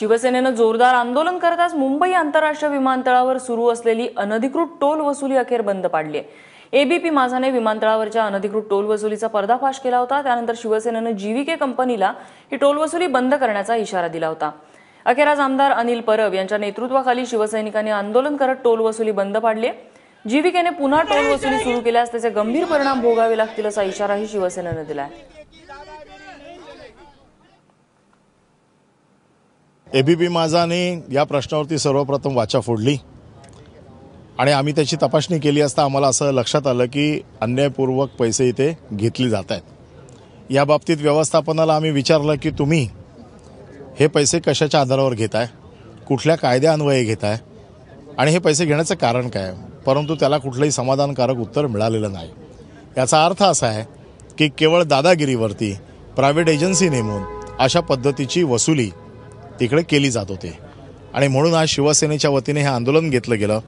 शिवसेनेनं जोरदार आंदोलन करताच मुंबई आंतरराष्ट्रीय विमानतळावर सुरू असलेली अनधिकृत टोल वसुली अखेर बंद पाडली आहे. एबीपी माझाने विमानतळावरच्या अनधिकृत टोल वसुलीचा पर्दाफाश केला होता. त्यानंतर शिवसेनेनं जीव्हीके कंपनीला ही टोल वसुली बंद करण्याचा इशारा दिला होता. अखेर आज आमदार अनिल परब यांच्या नेतृत्वाखाली शिवसैनिकांनी आंदोलन करत टोल वसुली बंद पाडली जीविकेने पुन्हा टोल वसुली सुरू केल्यास त्याचे गंभीर परिणाम भोगावे लागतील असा इशाराही शिवसेनेनं दिला आहे एबीपी माझाने या प्रश्नावरती सर्वप्रथम वाचा फोडली. आणि आम्ही त्याची तपासणी केली असता आम्हाला असं लक्षात आलं की अन्यायपूर्वक पैसे इथे घेतले जात आहेत. या बाबतीत व्यवस्थापनाला आम्ही विचारलं की तुम्ही हे पैसे कशाच्या आधारावर घेताय? कुठल्या कायद्यान्वये घेताय? आणि हे पैसे घेण्याचं कारण काय? परंतु त्याला कुठलंही समाधानकारक उत्तर मिळालेलं नाही. याचा अर्थ असा आहे की केवळ दादागिरीवरती प्रायव्हेट एजन्सी नेमून अशा पद्धतीची वसुली तिकडे केली जात होती. आणि म्हणून आज शिवसेनेच्या वतीने हे आंदोलन घेतलं गेलं.